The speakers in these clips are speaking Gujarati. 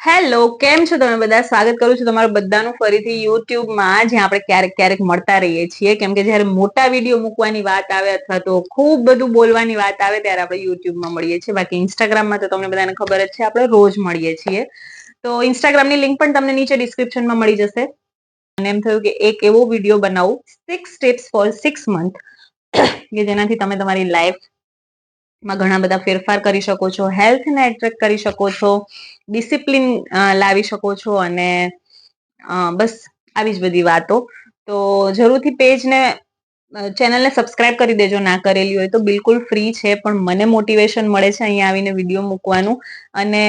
હેલો, કેમ છો તમે બધા? સ્વાગત કરું છું તમારું બધાનું ફરીથી યુટ્યુબમાં, જ્યાં આપણે ક્યારેક ક્યારેક મળતા રહીએ છીએ. કેમ કે જ્યારે મોટા વીડિયો મૂકવાની વાત આવે અથવા તો ખૂબ બધું બોલવાની વાત આવે ત્યારે આપણે યુટ્યુબમાં મળીએ છીએ. બાકી ઇન્સ્ટાગ્રામમાં તો તમને બધાને ખબર જ છે, આપણે રોજ મળીએ છીએ. તો ઇન્સ્ટાગ્રામની લિંક પણ તમને નીચે ડિસ્ક્રિપ્શનમાં મળી જશે. અને એમ થયું કે એક એવો વીડિયો બનાવું six steps for six month કે જેનાથી તમે તમારી લાઈફ માં ઘણા બધા ફેરફાર કરી શકો છો, હેલ્થને એટ્રેક્ટ કરી શકો છો ડિસિપ્લિન લાવી શકો છો અને બસ આવી જ બધી વાતો. તો જરૂરથી પેજને ચેનલને સબસ્ક્રાઇબ કરી દેજો, ના કરેલી હોય તો બિલકુલ ફ્રી છે, પણ મને મોટિવેશન મળે છે અહીંયા આવીને વીડિયો મૂકવાનું અને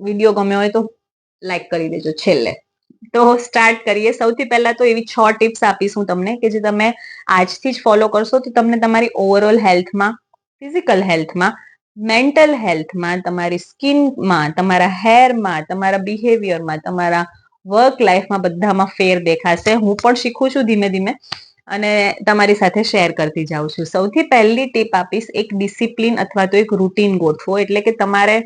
વીડિયો ગમ્યો હોય તો લાઈક કરી દેજો છેલ્લે. તો સ્ટાર્ટ કરીએ. સૌથી પહેલા તો એવી છ ટિપ્સ આપીશું તમને કે જે તમે આજથી જ ફોલો કરશો તો તમને તમારી ઓવરઓલ હેલ્થમાં ફિઝિકલ હેલ્થમાં મેન્ટલ હેલ્થમાં તમારી સ્કિનમાં તમારા હેરમાં તમારા બિહેવિયરમાં તમારા વર્ક લાઈફમાં બધામાં ફેર દેખાશે. હું પણ શીખું છું ધીમે ધીમે અને તમારી સાથે શેર કરતી જાઉં છું. સૌથી પહેલી ટીપ આપીશ, એક ડિસિપ્લિન અથવા તો એક રૂટીન ગોઠવો, એટલે કે તમારે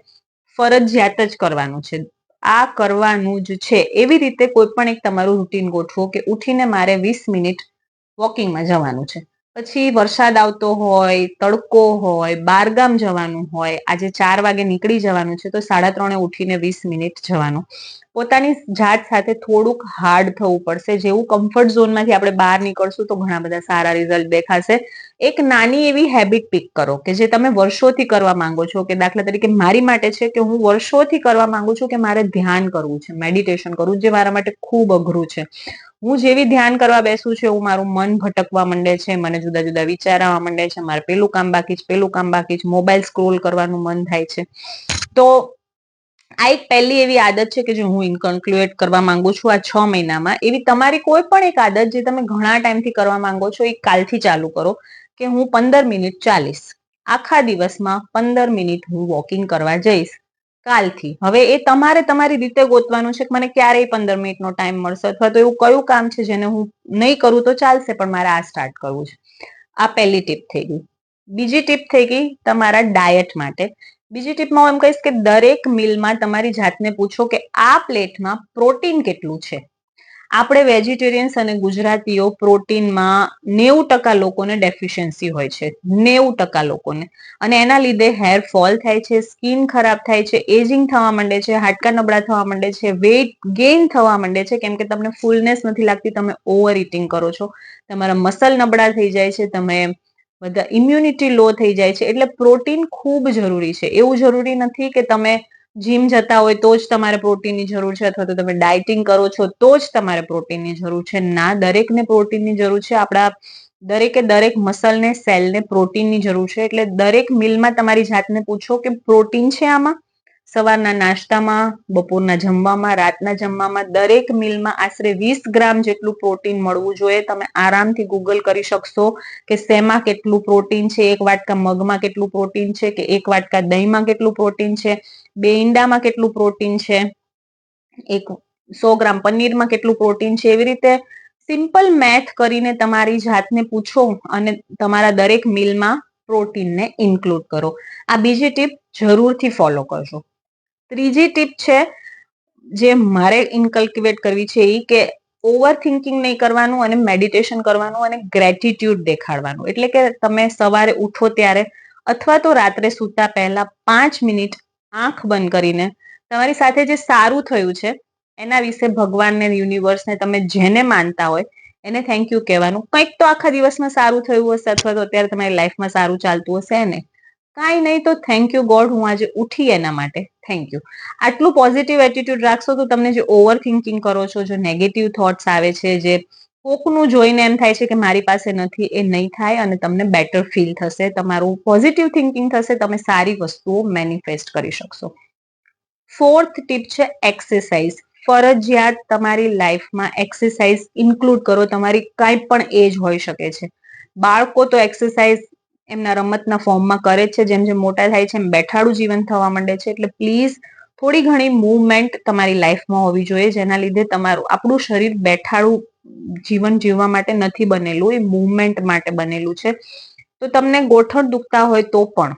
ફરજિયાત જ કરવાનું છે. આ કરવાનું જ છે. એવી રીતે કોઈ પણ એક તમારું રૂટીન ગોઠવો કે ઉઠીને મારે વીસ મિનિટ વોકિંગમાં જવાનું છે. પછી વરસાદ આવતો હોય, તડકો હોય, બારગામ જવાનું હોય, આજે ચાર વાગે નીકળી જવાનું છે તો સાડા ત્રણે ઉઠીને વીસ મિનિટ જવાનું. પોતાની જાત સાથે થોડુંક હાર્ડ થવું પડશે. જેવું કમ્ફર્ટ ઝોનમાંથી આપણે બહાર નીકળશું તો ઘણા બધા સારા રિઝલ્ટ દેખાશે. એક નાની એવી હેબિટ પિક કરો કે જે તમે વર્ષોથી કરવા માંગો છો, કે દાખલા તરીકે મારી માટે છે કે હું વર્ષોથી કરવા માંગુ છું કે મારે ધ્યાન કરવું છે મેડિટેશન કરવું જે મારા માટે ખૂબ અઘરું છે. હું જેવી ધ્યાન કરવા બેસું છું, એવું મારું મન ભટકવા માંડે છે, મને જુદા જુદા વિચાર આવવા માંડે છે, મારે પેલું કામ બાકી છે, પેલું કામ બાકી છે મોબાઈલ સ્ક્રોલ કરવાનું મન થાય છે. તો આ એક પહેલી એવી આદત છે કે જે હું ઇન્કન્ક્લુએટ કરવા માંગુ છું આ છ મહિનામાં. એવી તમારી કોઈ પણ એક આદત જે તમે ઘણા ટાઈમથી કરવા માંગો છો, એ કાલથી ચાલુ કરો. કે હું પંદર મિનિટ ચાલીસ આખા દિવસમાં પંદર મિનિટ હું વોકિંગ કરવા જઈશ. કાલથી. હવે એ તમારે તમારી રીતે ગોતવાનું છે કે મને ક્યારેય પંદર મિનિટનો ટાઈમ મળશે અથવા તો એવું કયું કામ છે જેને હું નહીં કરું તો ચાલશે પણ મારે આ સ્ટાર્ટ કરવું છે. આ પહેલી ટીપ થઈ ગઈ. બીજી ટીપ થઈ ગઈ તમારા ડાયટ માટે. બીજી ટીપમાં હું એમ કહીશ કે દરેક મિલમાં તમારી જાતને પૂછો કે આ પ્લેટમાં પ્રોટીન કેટલું છે? આપણે વેજીટેરિયન્સ અને ગુજરાતીઓ પ્રોટીનમાં નેવું ટકા લોકોને ડેફિશિયન્સી હોય છે. નેવું ટકા લોકોને. અને એના લીધે હેર ફોલ થાય છે સ્કિન ખરાબ થાય છે એજિંગ થવા માંડે છે, હાડકા નબળા થવા માંડે છે વેઇટ ગેઇન થવા માંડે છે. કેમ કે તમને ફૂલનેસ નથી લાગતી, તમે ઓવર ઇટિંગ કરો છો. તમારા મસલ નબળા થઈ જાય છે, તમે બધા ઇમ્યુનિટી લો થઈ જાય છે. એટલે પ્રોટીન ખૂબ જરૂરી છે. એવું જરૂરી નથી કે તમે જીમ જતા હોય તો જ તમારે પ્રોટીનની જરૂર છે અથવા તો તમે ડાયટિંગ કરો છો તો જ તમારે પ્રોટીનની જરૂર છે. ના, દરેકને પ્રોટીનની જરૂર છે. આપણા દરેકે દરેક મસલને સેલને પ્રોટીનની જરૂર છે. એટલે દરેક મિલમાં તમારી જાતને પૂછો કે પ્રોટીન છે આમાં? સવારના નાસ્તામાં, બપોરના જમવામાં, રાતના જમવામાં દરેક મિલમાં આશરે વીસ ગ્રામ જેટલું પ્રોટીન મળવું જોઈએ. તમે આરામથી ગૂગલ કરી શકશો કે શેમાં કેટલું પ્રોટીન છે, એક વાટકા મગમાં કેટલું પ્રોટીન છે, કે એક વાટકા દહીંમાં કેટલું પ્રોટીન છે. બે ઈંડામાં કેટલું પ્રોટીન છે? એક સો ગ્રામ પનીરમાં કેટલું પ્રોટીન છે? એવી રીતે સિમ્પલ મેથ કરીને તમારી જાતને પૂછો અને તમારા દરેક મિલમાં પ્રોટીનને ઇન્ક્લુડ કરો. આ બીજી ટીપ જરૂરથી ફોલો કરજો. ત્રીજી ટીપ છે, જે મારે ઇન્કલ્ક્યુએટ કરવી છે એ કે ઓવર થિંકિંગ નહીં કરવાનું અને મેડિટેશન કરવાનું અને ગ્રેટિટ્યુડ દેખાડવાનું. એટલે કે તમે સવારે ઉઠો ત્યારે અથવા તો રાત્રે સૂતા પહેલા પાંચ મિનિટ આંખ બંધ કરીને તમારી સાથે જે સારું થયું છે, એના વિશે ભગવાનને, યુનિવર્સને તમે જેને માનતા હોય, એને થેન્ક યુ કહેવાનું. કંઈક તો આખા દિવસમાં સારું થયું હશે અથવા તો અત્યારે તમારી લાઈફમાં સારું ચાલતું હશે ને? કાંઈ નહીં તો થેન્ક યુ ગોડ હું આજે ઉઠી એના માટે. થેન્ક યુ આટલું પોઝિટિવ એટીટ્યુડ રાખશો તો તમને જે ઓવર થિંકિંગ કરો છો, જો નેગેટિવ થોટ્સ આવે છે, જે કોકનું જોઈને એમ થાય છે કે મારી પાસે નથી, એ નહીં થાય અને તમને બેટર ફીલ થશે, તમારું પોઝિટિવ થિંકિંગ થશે, તમે સારી વસ્તુઓ મેનિફેસ્ટ કરી શકશો. ફોર્થ ટીપ છે એક્સરસાઇઝ ફરજિયાત તમારી લાઈફમાં એક્સરસાઇઝ ઇન્ક્લુડ કરો, તમારી કાંઈ પણ એજ હોઈ શકે છે. બાળકો તો એક્સરસાઇઝ એમના રમતના ફોર્મમાં કરે છે, જેમ જેમ મોટા થાય છે એમ બેઠાડું જીવન થવા માંડે છે, એટલે પ્લીઝ થોડી ઘણી મૂવમેન્ટ તમારી લાઈફમાં હોવી જોઈએ, જેના લીધે તમારું, આપણું શરીર બેઠાડું જીવન જીવવા માટે નથી બનેલું, એ મૂવમેન્ટ માટે બનેલું છે. તો તમને ગોઠણ દુખતા હોય તો પણ,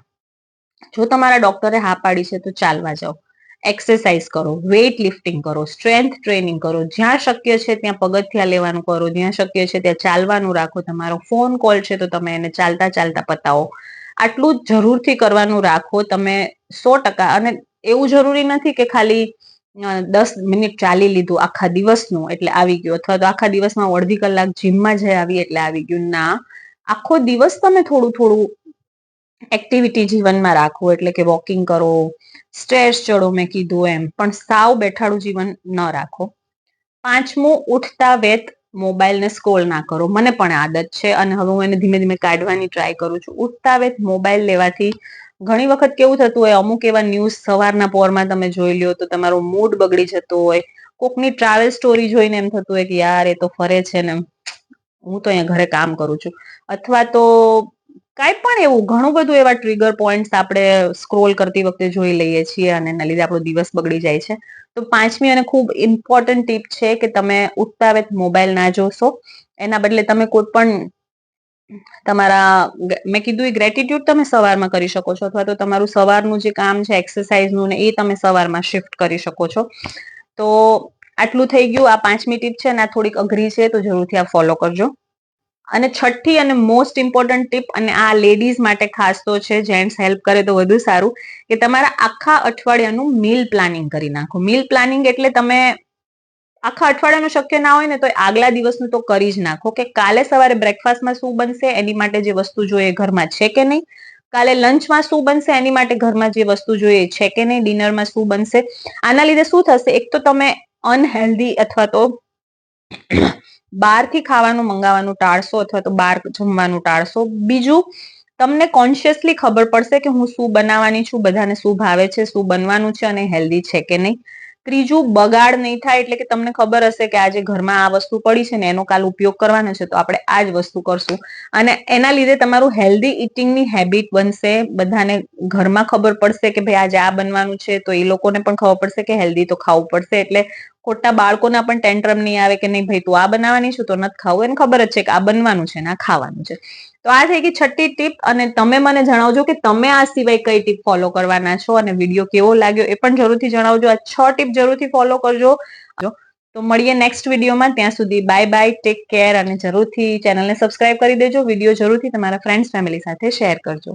જો તમારા ડોક્ટરે હા પાડી છે તો ચાલવા જાઓ. એક્સરસાઇઝ કરો વેઇટ લિફ્ટિંગ કરો સ્ટ્રેન્થ ટ્રેનિંગ કરો. જ્યાં શક્ય છે ત્યાં પગથિયા લેવાનું કરો, જ્યાં શક્ય છે ત્યાં ચાલવાનું રાખો. તમારો ફોન કોલ છે તો તમે એને ચાલતા ચાલતા પતાવો. આટલું જરૂરથી કરવાનું રાખો, તમે સો ટકા અને એવું જરૂરી નથી કે ખાલી દસ મિનિટ ચાલી લીધું આખા દિવસનું એટલે આવી ગયું. અથવા તો આખા દિવસમાં અડધી કલાક જીમમાં જઈ આવી એટલે આવી ગયું. ના, આખો દિવસ તમે થોડું થોડું એક્ટિવિટી જીવનમાં રાખો. એટલે કે વોકિંગ કરો સ્ટ્રેસ ચડો મેં કીધું એમ. પણ સાવ બેઠાડું જીવન ન રાખો. પાંચમું, ઉઠતા વેત મોબાઈલને સ્ક્રોલ ના કરો. મને પણ આદત છે અને હવે હું એને ધીમે ધીમે કાઢવાની ટ્રાય કરું છું. ઉઠતા વેત મોબાઈલ લેવાથી ઘણી વખત કેવું થતું હોય, અમુક એવા ન્યૂઝ સવારના પોરમાં તમે જોઈ લ્યો તો તમારો મૂડ બગડી જતો હોય. કોકની ટ્રાવેલ સ્ટોરી જોઈને એમ થતું હોય કે યાર, એ તો ફરે છે ને હું તો અહીંયા ઘરે કામ કરું છું. અથવા તો કાંઈ પણ એવું, ઘણું બધું એવા ટ્રિગર પોઈન્ટ્સ આપણે સ્ક્રોલ કરતી વખતે જોઈ લઈએ છીએ અને એના લીધે આપણો દિવસ બગડી જાય છે. તો પાંચમી અને ખૂબ ઇમ્પોર્ટન્ટ ટીપ છે કે તમે ઉઠતા વેત મોબાઈલ ના જોશો. એના બદલે તમે કોઈ પણ તમારા મેં કીધું એ ગ્રેટિટ્યુડ તમે સવારમાં કરી શકો છો અથવા તો તમારું સવારનું જે કામ છે એક્સરસાઇઝનું ને એ તમે સવારમાં શિફ્ટ કરી શકો છો. તો આટલું થઈ ગયું, આ પાંચમી ટીપ છે અને આ થોડીક અઘરી છે, તો જરૂરથી આ ફોલો કરજો. અને છઠ્ઠી અને મોસ્ટ ઇમ્પોર્ટન્ટ ટીપ અને આ લેડીઝ માટે ખાસ તો છે જેન્ટ્સ હેલ્પ કરે તો વધુ સારું, કે તમારા આખા અઠવાડિયાનું મીલ પ્લાનિંગ કરી નાખો. મીલ પ્લાનિંગ એટલે તમે આખા અઠવાડિયાનું શક્ય ના હોય ને તો આગલા દિવસનું તો કરી જ નાખો. કે કાલે સવારે બ્રેકફાસ્ટમાં શું બનશે એની માટે જે વસ્તુ જોઈએ ઘરમાં છે કે નહીં? કાલે લંચમાં શું બનશે એની માટે ઘરમાં જે વસ્તુ જોઈએ છે કે નહીં? ડિનરમાં શું બનશે? આના લીધે શું થશે? એક તો તમે અનહેલ્ધી અથવા તો બહારથી ખાવાનું મંગાવવાનું ટાળશો અથવા તો બહાર જમવાનું ટાળશો. બીજું, તમને કોન્શિયસલી ખબર પડશે કે હું શું બનાવવાની છું, બધાને શું ભાવે છે, શું બનવાનું છે અને હેલ્ધી છે કે નહીં? ત્રીજું બગાડ નહીં થાય એટલે કે તમને ખબર હશે કે આજે ઘરમાં આ વસ્તુ પડી છે ને એનો કાલ ઉપયોગ કરવાનો છે, તો આપણે આ જ વસ્તુ કરશું. અને એના લીધે તમારું હેલ્ધી ઇટિંગની હેબિટ બનશે. બધાને ઘરમાં ખબર પડશે કે ભાઈ આજે આ બનવાનું છે, તો એ લોકોને પણ ખબર પડશે કે હેલ્ધી તો ખાવું પડશે. એટલે ખોટા બાળકોના પણ ટેન્ટ્રમ નહીં આવે કે નહીં, ભાઈ, તું આ બનાવવાની છું, તો નથી ખાવું. એને ખબર જ છે કે આ બનવાનું છે આ ખાવાનું છે. તો આ થઈ ગઈ છઠ્ઠી ટીપ અને તમે મને જણાવજો કે તમે આ સિવાય કઈ ટીપ ફોલો કરવાના છો અને વીડિયો કેવો લાગ્યો એ પણ જરૂરથી જણાવજો. આ છ ટીપ જરૂરથી ફોલો કરજો. તો મળીએ નેક્સ્ટ વિડીયોમાં ત્યાં સુધી બાય બાય ટેક કેર અને જરૂરથી ચેનલને સબસ્ક્રાઇબ કરી દેજો. વીડિયો જરૂરથી તમારા ફ્રેન્ડ્સ ફેમિલી સાથે શેર કરજો.